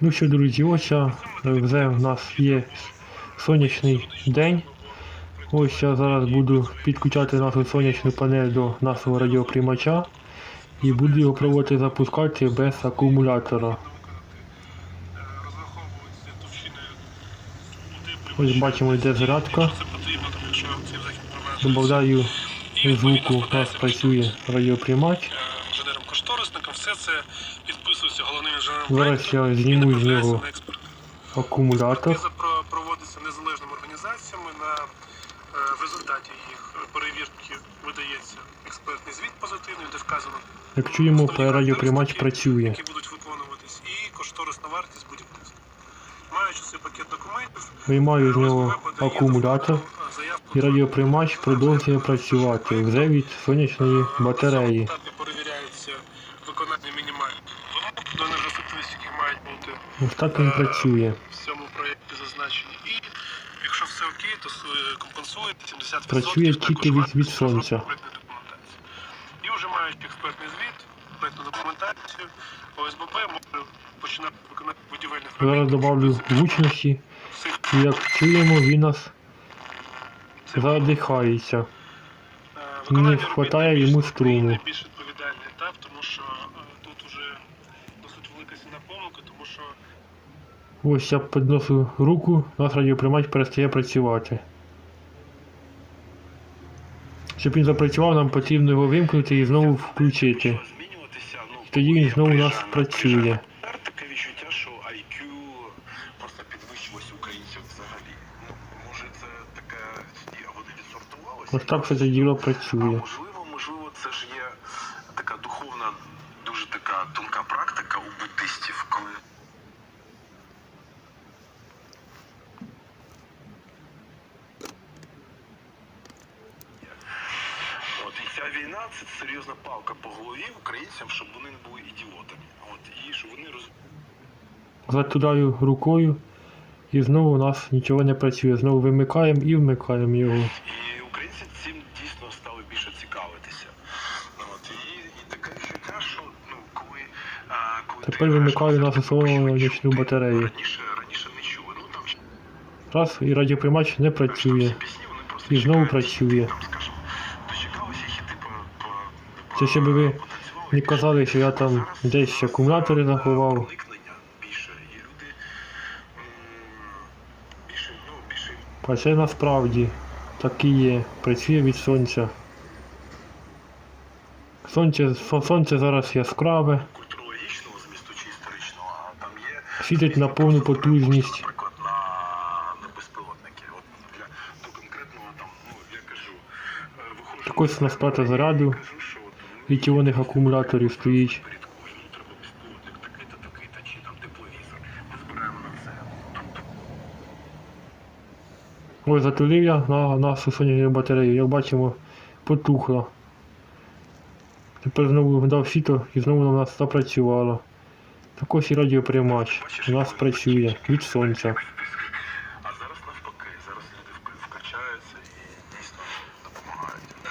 Ну що, друзі, ось е, вже в нас є сонячний день. Ось я зараз буду підключати нашу сонячну панель до нашого радіоприймача і буду його пробувати запускати без акумулятора. Ось бачимо, йде зарядка. Добавляю звуку, у нас працює радіоприймач. Все це. Зараз я зніму з нього акумулятор. Експертиза проводиться незалежними організаціями. На е, в результаті їх перевірки видається експертний звіт позитивний, де вказано Як чуємо, радіоприймач працює. які будуть виконуватись, і кошторисна вартість будівництва. Маючи цей пакет документів, Виймаю з нього акумулятор е, і радіоприймач продовжує працювати вже від сонячної батареї. Які мають бути Ось так він працює. в цьому проєкті зазначені. І якщо все окей, то е, 70% Працює тільки від- від сонця. І вже маючи експертний звіт, проектну документацію, ОСББ може починати виконати будівельних Зараз добавлю гучності, Всіх і як чуємо, він нас задихається. Е, Не робіт найбільш йому струму. Найбільш відповідальний етап, тому що е, тут уже досить велика тому що Ось я підношу руку, наш радіоприймач перестає працювати. Щоб він запрацював, нам потрібно його вимкнути і знову включити. Ну, Тоді він знову у нас працює. приїжджаю на концерт, Таке відчуття, що IQ просто підвищилось українців взагалі. Ну, може це таке, і вони? Ось так все це діло працює. можливо, можливо, це ж є така духовна, дуже така тонка практика у буддистів, коли От ця це серйозна палка по голові українцям, щоб вони не були ідіотами. От і щоб вони роз... Затуляю рукою і знову у нас нічого не працює. Знову вимикаємо і вмикаємо його. І українці цим дійсно стали більше цікавитися. От і, і таке відчуття, що ну коли, а, коли Тепер вимикаю бачиш, сонячну ти батарею. Раніше раніше не чули. Ну там Раз і радіоприймач не працює. І знову працює. Там, скажімо, дочекалися хіти по, по, по Це щоб ви не казали, що я там десь акумулятори заховав. А це насправді так і є. Працює від сонця. Сонце, сонце зараз яскраве, світить на повну потужність. наприклад, на, на безпілотники. От для до конкретного там, ну я кажу, е, виходжу Так ось у нас плата заряду. кажу, що от ну, літіонних акумуляторів стоїть. на. Ось затулив я на нашу сонячну батарею. Як бачимо, потухло. Тепер знову дав світло і знову у нас запрацювало. Також і радіоприймач у нас працює від сонця. А зараз навпаки, зараз люди вк- вкачаються і дійсно допомагають. Е,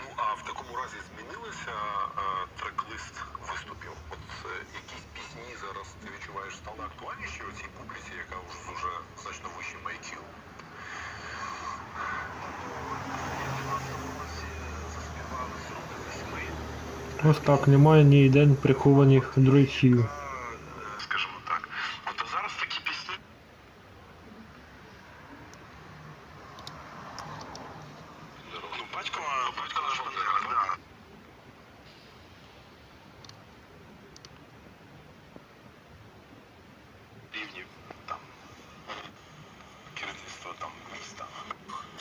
ну а в такому разі змінилися е, трек-лист виступів? От е, якісь пісні зараз ти відчуваєш стали актуальніші у цій публіці, яка вже з уже значно вищим IQ? Заспівали зробили ми. Ось так, немає ніде прихованих дрочів. Е, скажімо так. От а зараз такі пісні. Ну, батько, батько наш Бандера, да. Рівні там керівництво там міста.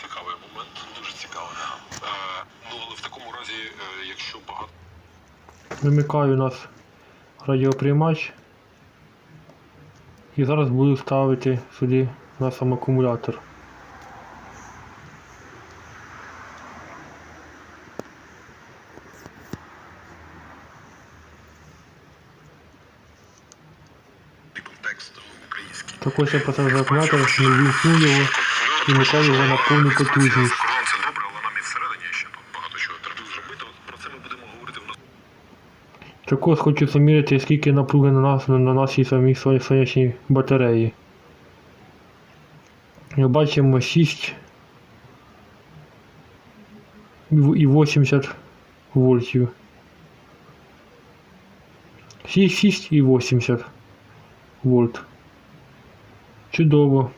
Цікавий момент, дуже цікавий. Да. Е, ну, але в такому разі, е, якщо багато Вимикаю у нас радіоприймач. І зараз буду ставити сюди на сам акумулятор. контекст український. Так ось я поставив акумулятор, не вімкнув його і вмикаю його на повну потужність. Кордон це добре, але нам і всередині ще тут багато чого треба зробити. От про це ми будемо говорити в нас. Також хочу заміряти, скільки напруги на нас на нашій самій соня- сонячній батареї. Ми бачимо 6 і і 80 вольтів. 6, 6 і 80 вольт. Чудово.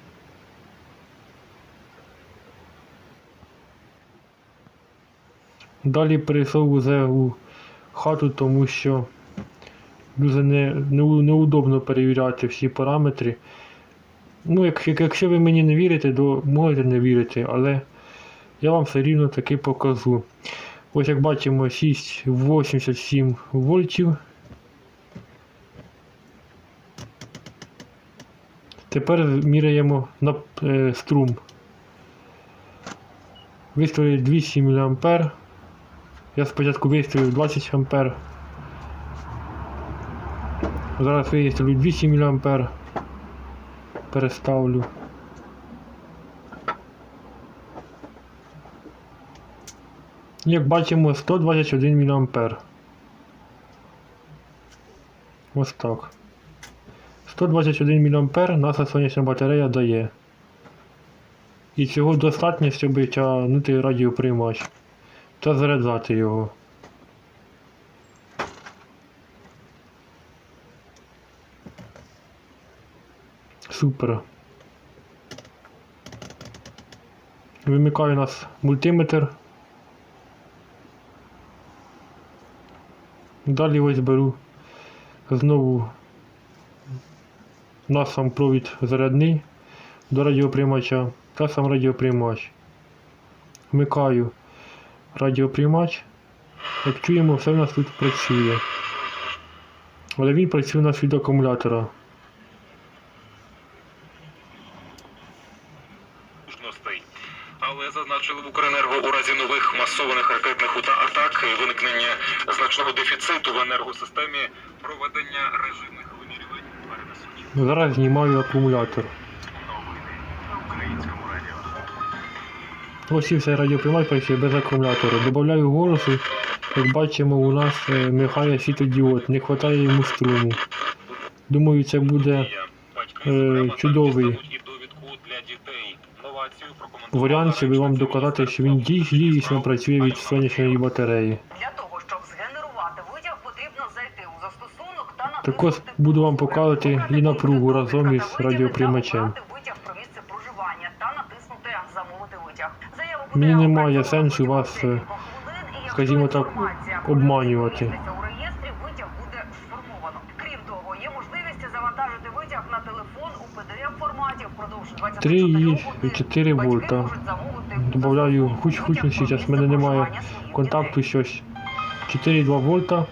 Далі перейшов уже у хату, тому що дуже не, не, неудобно перевіряти всі параметри. Ну, як, як- якщо ви мені не вірите, то можете не вірити, але я вам все рівно таки покажу. Ось як бачимо 6,87 вольтів. Тепер міряємо на е, струм. Виставили 200 мА. Я спочатку виставив 20 А. Зараз виставлю 200 мА. Переставлю. Як бачимо 121 мА. Ось так. 121 мА наша сонячна батарея дає. І цього достатньо, щоб тягнути радіоприймач та заряджати його. Супер. Вимикаю у нас мультиметр. Далі ось беру знову сам провід зарядний до радіоприймача та сам радіоприймач. Вмикаю радіоприймач. Як чуємо, все в нас тут працює. Але він працює у нас від акумулятора. Але зазначили в Укренерго у разі нових масованих ракетних атак і виникнення значного дефіциту в енергосистемі проведення режимних вимірювань перенесуть. Зараз знімаю акумулятор. Ось радіоприймач працює без акумулятора. Добавляю голосу. Як бачимо, у нас е, мигає світодіод, не вистачає йому струму. Думаю, це буде е, чудовий варіант, щоб вам доказати, що він дійсно працює від сонячної батареї. Також буду вам показувати і напругу разом із радіоприймачем. та обрати витяг про місце проживання та натиснути замовити витяг. Заяву Мені немає сенсу вас, е, скажімо так, обманювати. у реєстрі, витяг буде сформовано. Крім того, є можливість завантажити витяг на телефон у PDF форматі впродовж 24 3 і годин. 4 вольта. Добавляю витяг гучності, зараз в мене немає контакту щось. 4,2 вольта.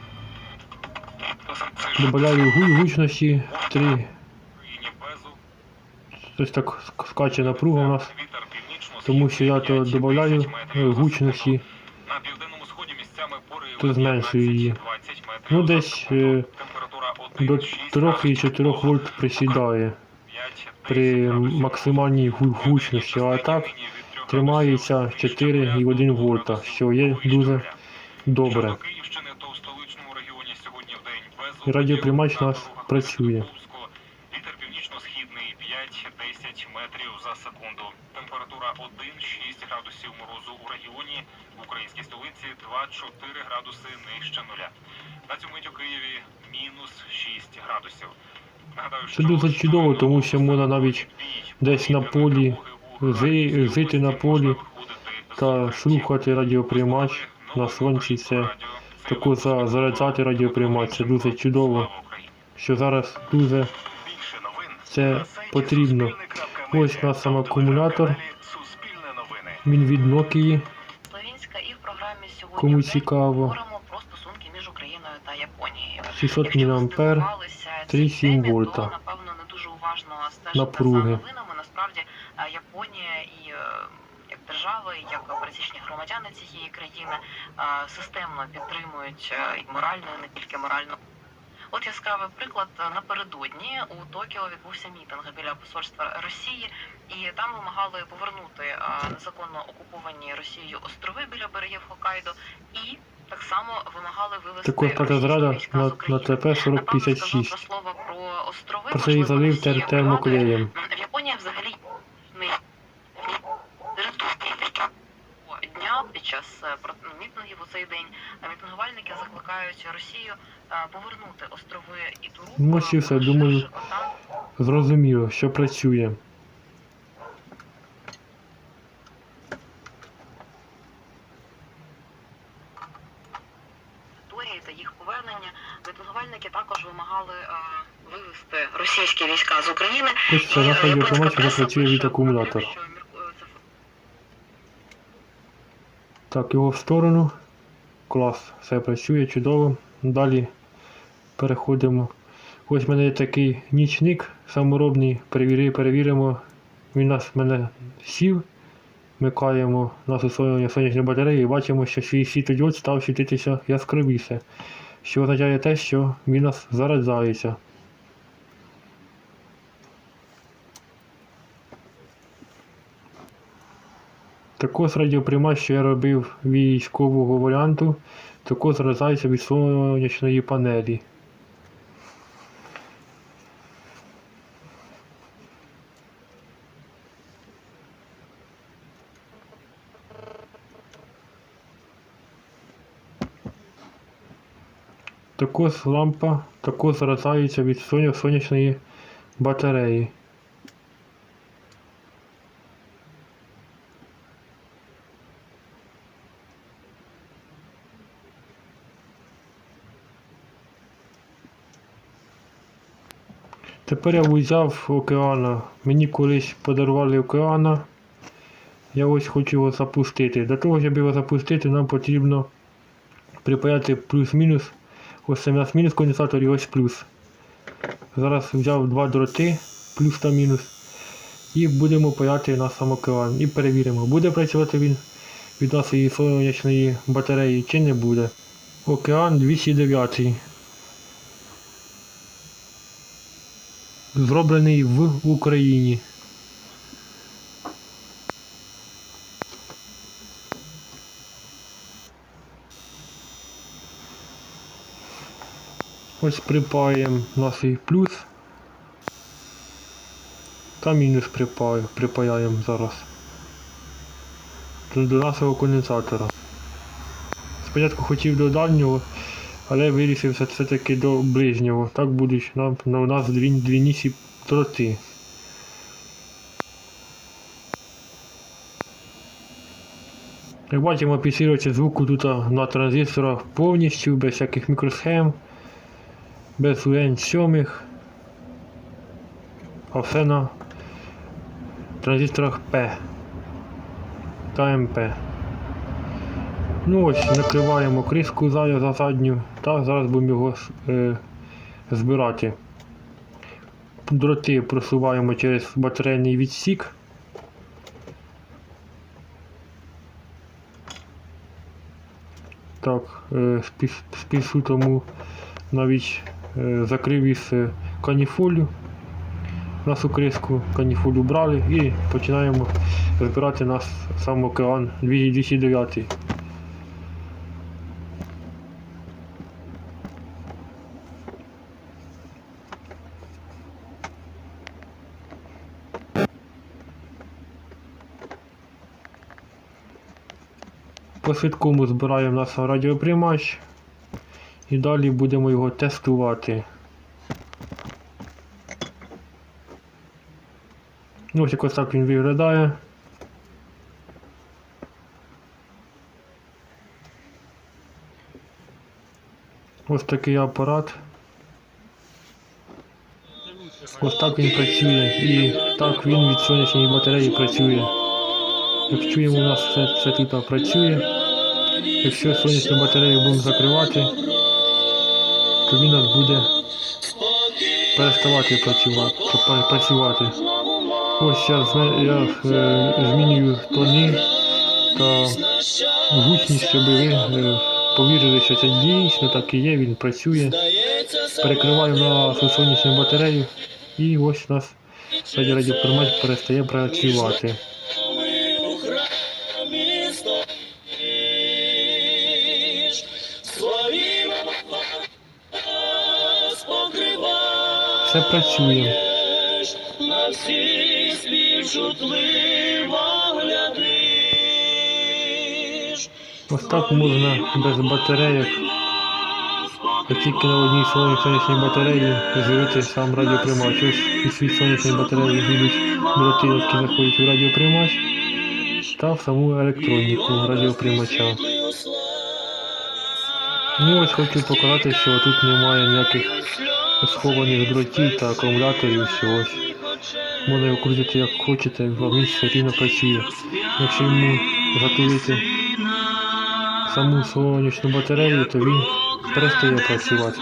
Добавляю гу- гучності 3. Україні безу, Ось так скаче напруга у нас. Тому що я то додаю е, гучності, то зменшую її. 15-20 Ну десь е, до 1,6 3,4 градусів вольт присідає при максимальній гу- гучності, а так тримається 4,1 вольта, що є дуже добре. Радіоприймач у нас працює. Києві мінус 6 градусів. Нагадаю, Це дуже чудово, тому що можна навіть десь на полі жити на полі та слухати радіоприймач на сонці. Це таку за- заряджати радіоприймач. Це дуже чудово, що зараз дуже Більше новин це потрібно. Ось у нас сам акумулятор. Суспільне новини. Він від Nokia. Словінська і в програмі сьогодні Кому день цікаво. говоримо 600 Якщо мА. 3,7 вольта. Напевно, не дуже уважно Напруги. за новинами. Насправді е, Японія і е, як держава, і як пересічні громадяни цієї країни е, системно підтримують і морально, і не тільки морально. От яскравий приклад напередодні у Токіо відбувся мітинг біля посольства Росії, і там вимагали повернути незаконно окуповані Росією острови біля берегів Хоккайдо і так само вимагали вивести Також стати зрада на, на. ТП Напевно, сказав 4056. два слова про острови. Про це залив тер- термоклеєм. Японії взагалі не дня під час е, мітингів у цей день е, мітингувальники закликають Росію е, повернути острови і Туру. Ну, все, думаю, Зрозуміло, що працює. Та їх також вимагали е, вивести російські війська з України. Ось це І, е, японська преса від пише, що мір- е, Так, його в сторону. Клас, все працює чудово. Далі переходимо. Ось в мене є такий нічник саморобний. Перевіри, перевіримо. Він нас в мене сів. Вмикаємо нашу сонячну сонячну батарею і бачимо, що свій світодіод став світитися яскравіше. Що означає те, що мінус нас. Також радіоприймач, що я робив військового варіанту, також заряджається від сонячної панелі. Також лампа також заряджається від сонячної батареї. Тепер я взяв океана. Мені колись подарували океана. Я ось хочу його запустити. Для того, щоб його запустити, нам потрібно припаяти плюс-мінус. Ось у нас мінус конденсатор і ось плюс. Зараз взяв два дроти, плюс та мінус. І будемо паяти на сам океан. І перевіримо, буде працювати він від нашої сонячної батареї чи не буде. Океан 209. Зроблений в Україні. Ось припаємо наш плюс. Та мінус припаяємо зараз. До нашого конденсатора. Спочатку хотів до дальнього, але вирішив все- все-таки до ближнього. Так будуть нам, на у нас дві, двійніші дроти. Як бачимо, підсилюється звуку тут на транзисторах повністю, без всяких мікросхем, без 7, а все на транзисторах P та МП. Ну ось, накриваємо кришку за, за задню та зараз будемо його е, збирати. Дроти просуваємо через батарейний відсік. Так, е, спісу тому навіть закрив із е, каніфолю. Нашу криску каніфолю брали і починаємо збирати наш сам океан 209. По швидкому збираємо наш радіоприймач і далі будемо його тестувати. Ну, Ось якось так він виглядає. Ось такий апарат. Ось так він працює і так він від сонячної батареї працює. Як чуємо, у нас це, це тут працює. Якщо сонячну батарею будемо закривати, то він нас буде переставати працювати. працювати. Ось я, я е, змінюю тони та гучність, щоб ви е, повірили, що це дійсно так і є, він працює. Перекриваю на сонячну батарею і ось у нас радіоприймач перестає працювати. Славімо покриває. Все працює. На всі співчутлива глядиш. Ось так можна без батарейок. Я тільки на одній сонячній батареї живити сам радіоприймач. Ось у свій сонячній батареї йдуть дроти, які заходять у радіоприймач та саму електроніку радіоприймача. Ну ось хочу показати, що тут немає ніяких схованих дротів та акумуляторів, що ось можна його крутити як хочете, а він все рівно працює. Якщо йому готуєте саму сонячну батарею, то він перестає працювати.